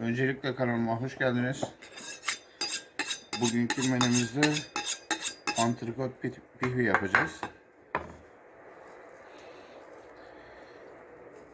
Öncelikle kanalıma hoş geldiniz. Bugünkü menümüzde antrikot pih- pihvi yapacağız.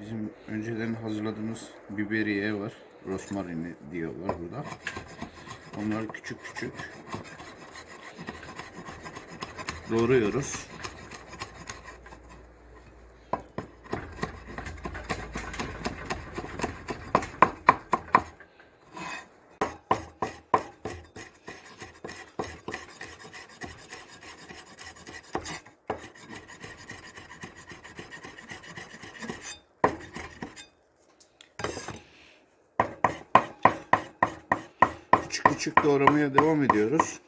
Bizim önceden hazırladığımız biberiye var. Rosmarini diyorlar burada. Onları küçük küçük doğruyoruz. Küçük doğramaya devam ediyoruz.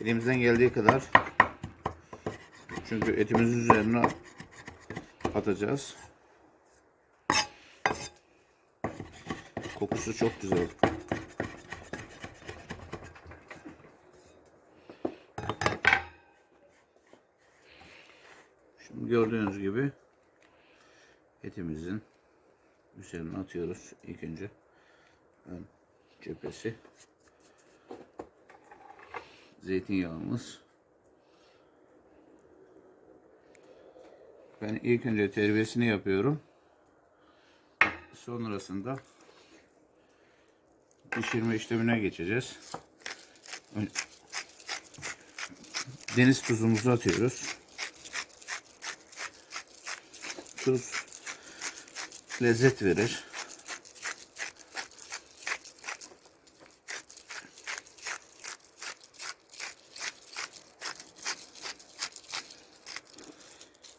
Elimizden geldiği kadar. Çünkü etimizin üzerine atacağız. Kokusu çok güzel. Şimdi gördüğünüz gibi etimizin üzerine atıyoruz. İlk önce ön cephesi. Zeytinyağımız. Ben ilk önce terbiyesini yapıyorum. Sonrasında pişirme işlemine geçeceğiz. Deniz tuzumuzu atıyoruz. Tuz lezzet verir.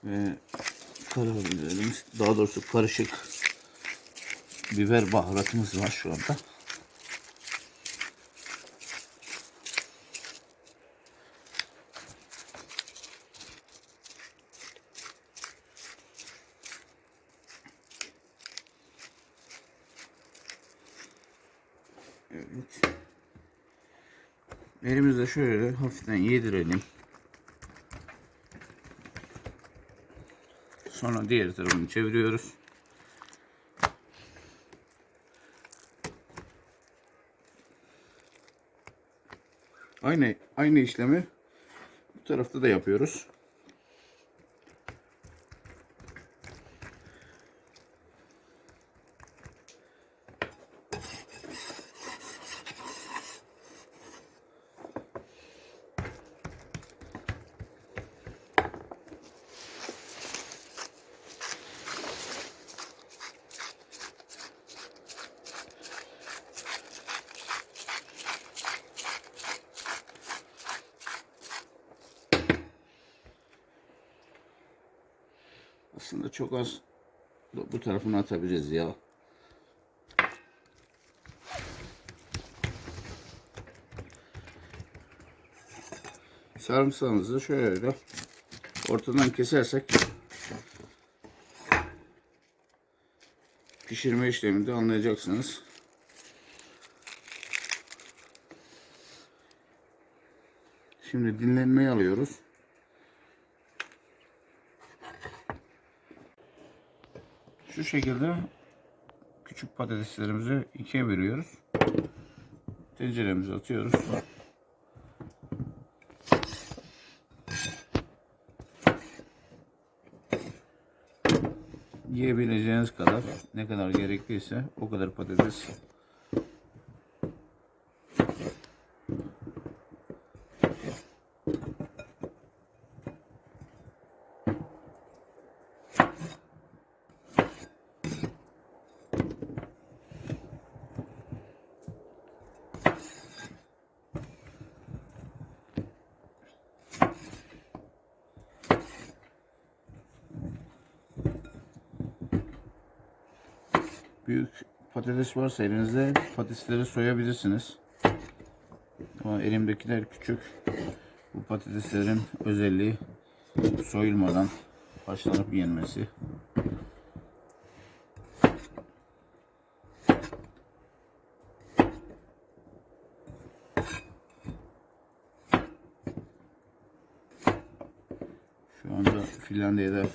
Ve karabiberimiz, daha doğrusu karışık biber baharatımız var şu anda. Evet. Elimizde şöyle hafiften yedirelim. Sonra diğer tarafını çeviriyoruz. Aynı aynı işlemi bu tarafta da yapıyoruz. Aslında çok az bu tarafını atabiliriz ya. Sarımsağımızı şöyle ortadan kesersek pişirme işleminde anlayacaksınız. Şimdi dinlenmeye alıyoruz. Şu şekilde küçük patateslerimizi ikiye bölüyoruz. Tenceremize atıyoruz. Yiyebileceğiniz kadar ne kadar gerekliyse o kadar patates Büyük patates varsa elinizde patatesleri soyabilirsiniz. Ama elimdekiler küçük. Bu patateslerin özelliği soyulmadan haşlanıp yenmesi. Şu anda Finlandiya'da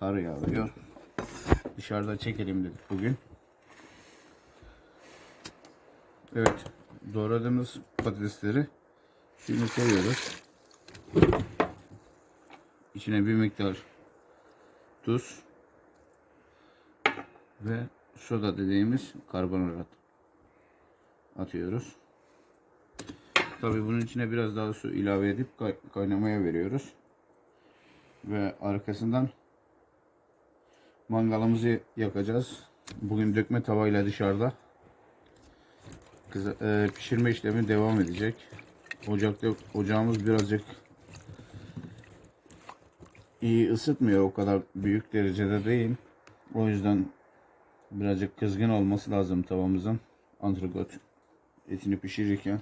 kar yağıyor. Dışarıda çekelim dedik bugün. Evet. Doğradığımız patatesleri şimdi koyuyoruz. İçine bir miktar tuz ve soda dediğimiz karbonhidrat atıyoruz. Tabii bunun içine biraz daha su ilave edip kay- kaynamaya veriyoruz. Ve arkasından mangalımızı yakacağız. Bugün dökme tavayla dışarıda Kıza- e, pişirme işlemi devam edecek. Ocakta ocağımız birazcık iyi ısıtmıyor o kadar büyük derecede değil. O yüzden birazcık kızgın olması lazım tavamızın antrikot etini pişirirken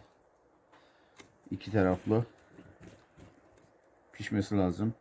iki taraflı pişmesi lazım.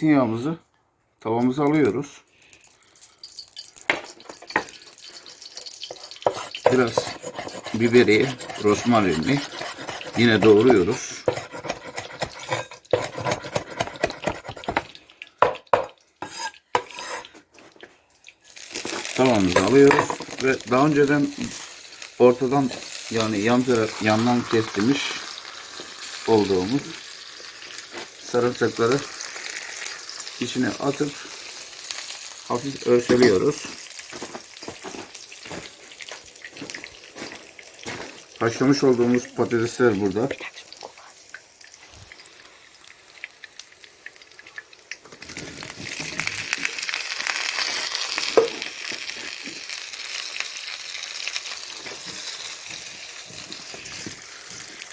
Zeytinyağımızı tavamıza alıyoruz. Biraz biberi, rosmarini yine doğruyoruz. Tavamızı alıyoruz ve daha önceden ortadan yani yan taraf yandan kestimiş olduğumuz sarımsakları içine atıp hafif örteliyoruz. Haşlamış olduğumuz patatesler burada.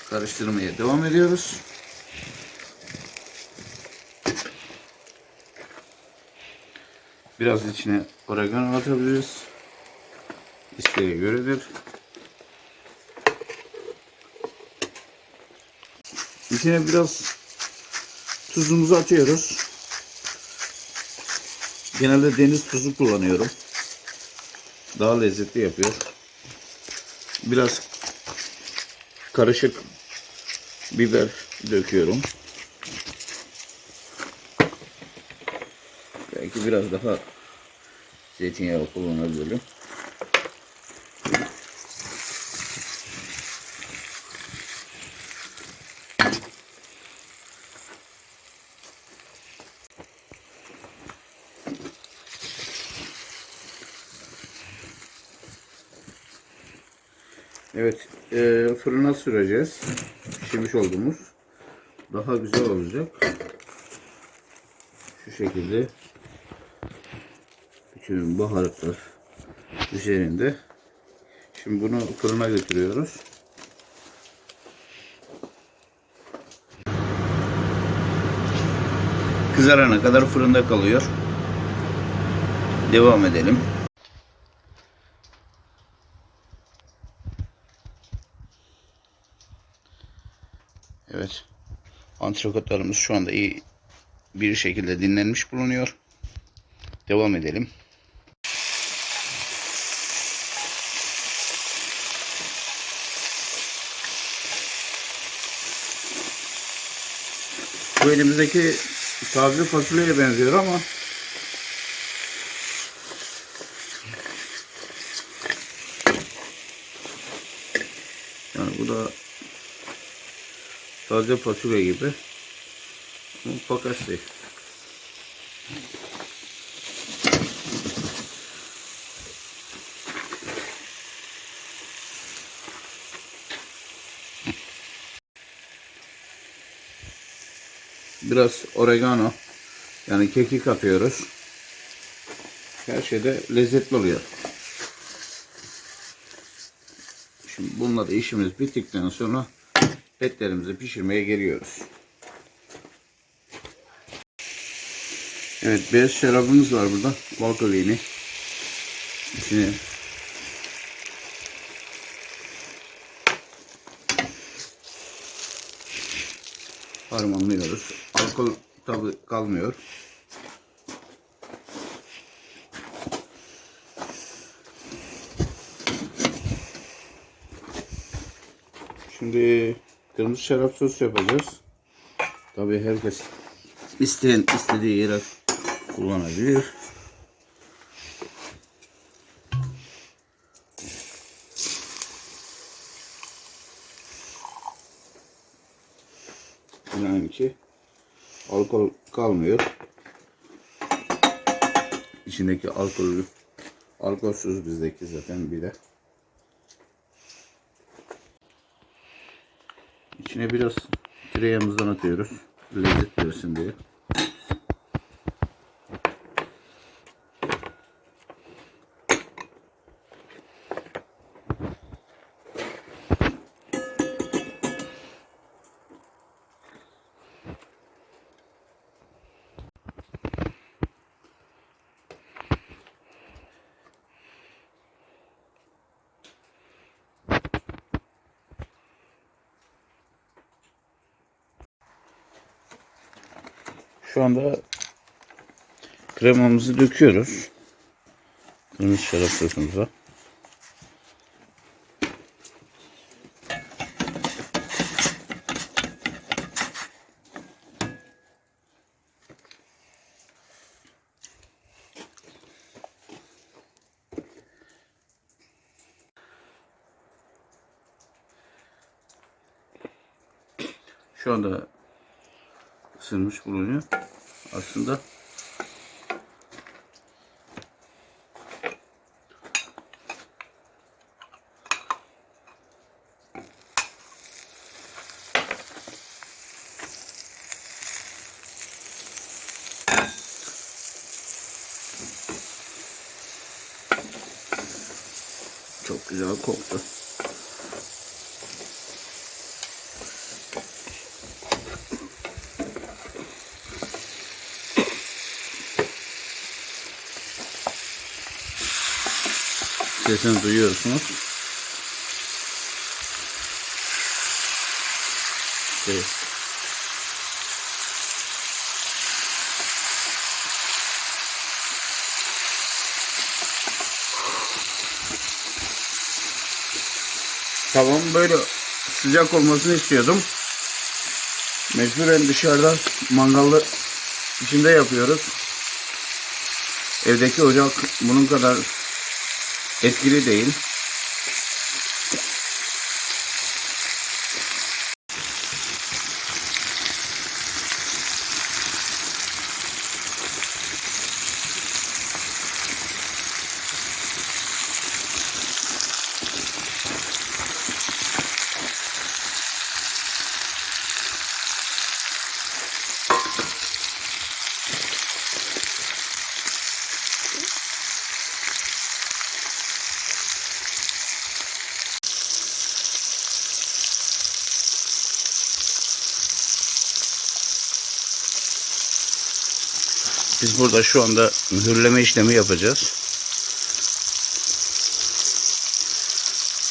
Karıştırmaya devam ediyoruz. Biraz içine oregano atabiliriz. İsteğe göredir. İçine biraz tuzumuzu atıyoruz. Genelde deniz tuzu kullanıyorum. Daha lezzetli yapıyor. Biraz karışık biber döküyorum. Belki biraz daha zeytinyağı kullanabilirim. Evet, e, fırına süreceğiz. Pişirmiş olduğumuz. Daha güzel olacak. Şu şekilde bütün baharatlar üzerinde. Şimdi bunu fırına götürüyoruz. Kızarana kadar fırında kalıyor. Devam edelim. Evet. Antrikotlarımız şu anda iyi bir şekilde dinlenmiş bulunuyor. Devam edelim. Bu elimizdeki taze fasulyeye benziyor ama yani bu da taze fasulye gibi fakat değil. Biraz oregano yani kekik atıyoruz. Her şeyde lezzetli oluyor. Şimdi bununla da işimiz bittikten sonra etlerimizi pişirmeye geliyoruz. Evet beyaz şarabımız var burada. Valkolini. İçine harmanlıyoruz. Alkol tabi kalmıyor. Şimdi kırmızı şarap sos yapacağız. Tabi herkes isteyen istediği yere kullanabilir. İnanın ki alkol kalmıyor. İçindeki alkol alkolsüz bizdeki zaten bir de. İçine biraz tereyağımızdan atıyoruz. Lezzet versin diye. Şu anda kremamızı döküyoruz. Kırmızı şarap sosumuza. Şu anda ısınmış bulunuyor. Aslında çok güzel koktu. Sesini duyuyorsunuz. Evet. Tavam böyle sıcak olmasını istiyordum. Mecburen dışarıda mangallı içinde yapıyoruz. Evdeki ocak bunun kadar etkili değil. Biz burada şu anda mühürleme işlemi yapacağız.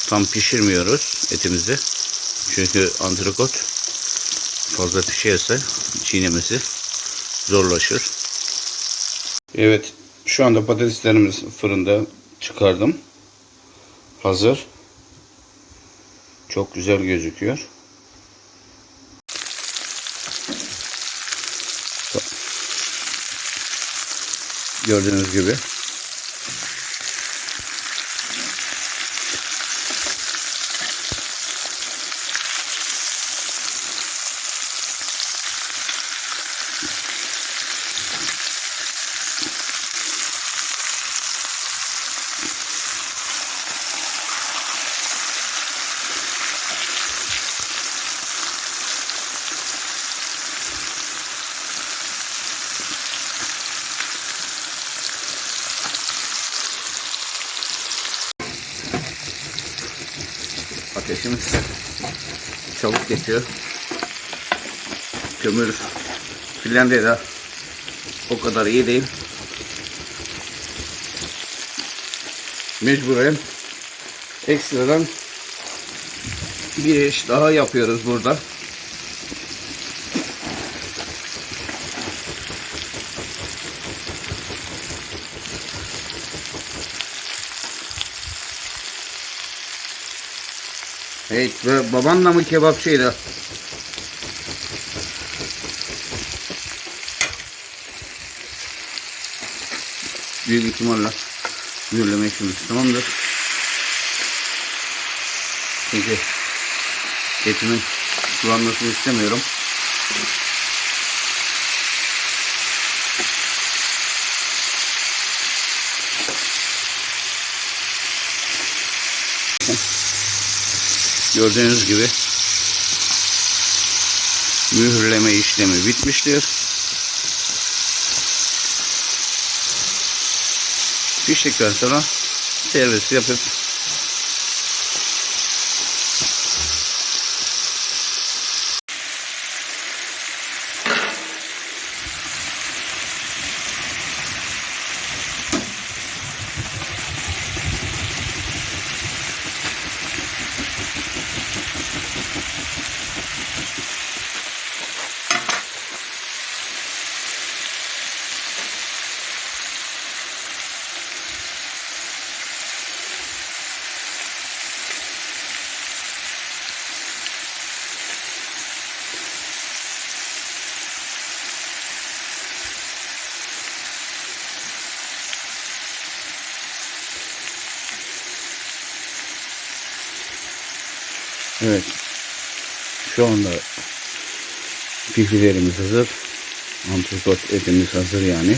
Tam pişirmiyoruz etimizi. Çünkü antrikot fazla pişerse çiğnemesi zorlaşır. Evet şu anda patateslerimiz fırında çıkardım. Hazır. Çok güzel gözüküyor. Gördüğünüz gibi. Ateşimiz çabuk geçiyor. Kömür Finlandiya'da o kadar iyi değil. Mecburen ekstradan bir iş daha yapıyoruz burada. Evet ve baban da mı kebapçıydı? Büyük ihtimalle mühürleme işimiz tamamdır. Çünkü etimin sulanmasını istemiyorum. Gördüğünüz gibi mühürleme işlemi bitmiştir. Piştikten sonra servis yapıp Evet. Şu anda pişilerimiz hazır. Antrikot etimiz hazır yani.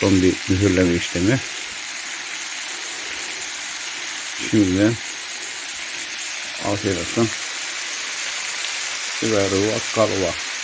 Son bir mühürleme işlemi. Şimdi afiyet olsun. Biber kalva.